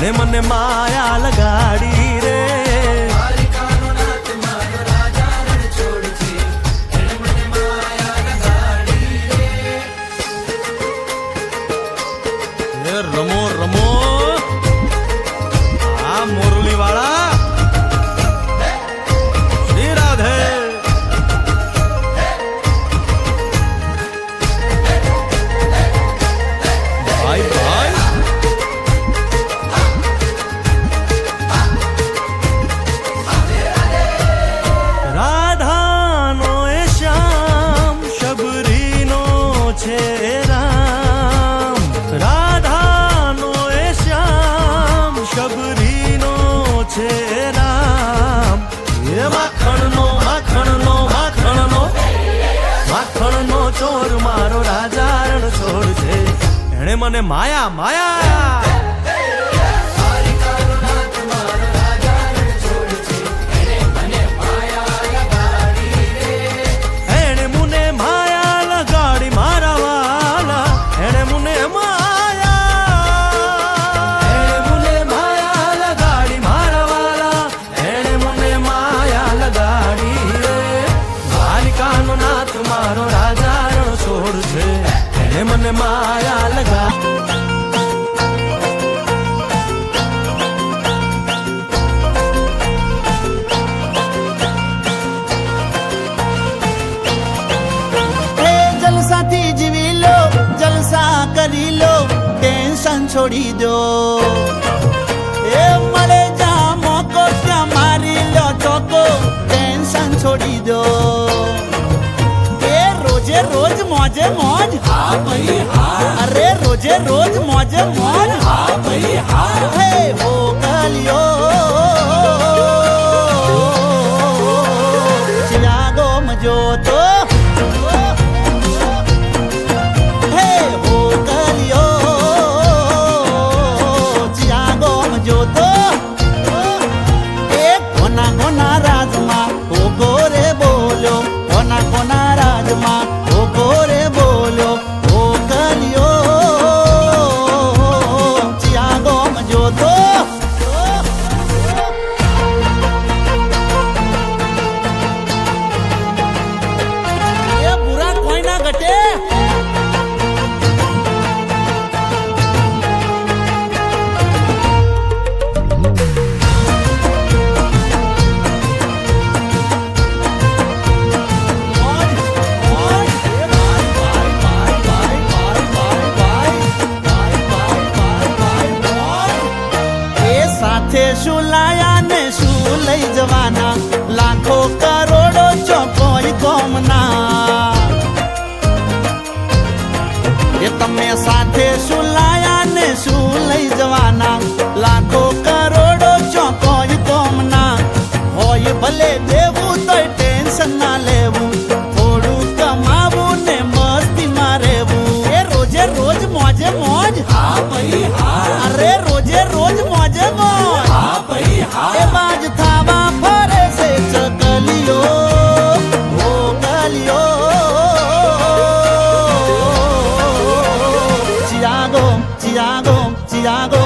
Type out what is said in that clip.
એણે મને માયા લગાડી. દ્વારિકાનો માયા મારો રાજા છોડ છે. એણે મને માયા લગા છોડી દો એ મળે જ્યાં મોકો ત્યાં મારી લો ચોકો ટેન્શન છોડી દો એ રોજે રોજ મોજે મોજ હા ભાઈ હા અરે રોજે રોજ મોજે મોજ હા ભાઈ હા હે હો શું લઈ જવાના લાખો કરોડો ચોકોઈ કોમના એ તમે સાથે શું લાયા ને શું લઈ જવાના? લાખો કરોડો ચોકોઈ કોમના હોય ભલે દેવું તોય ટેન્શન ના લેવું. થોડું કમાવું ને મસ્તીમાં રહેવું. એ રોજે રોજ મોજે મોજ. હા ભાઈ હા. અરે Santiago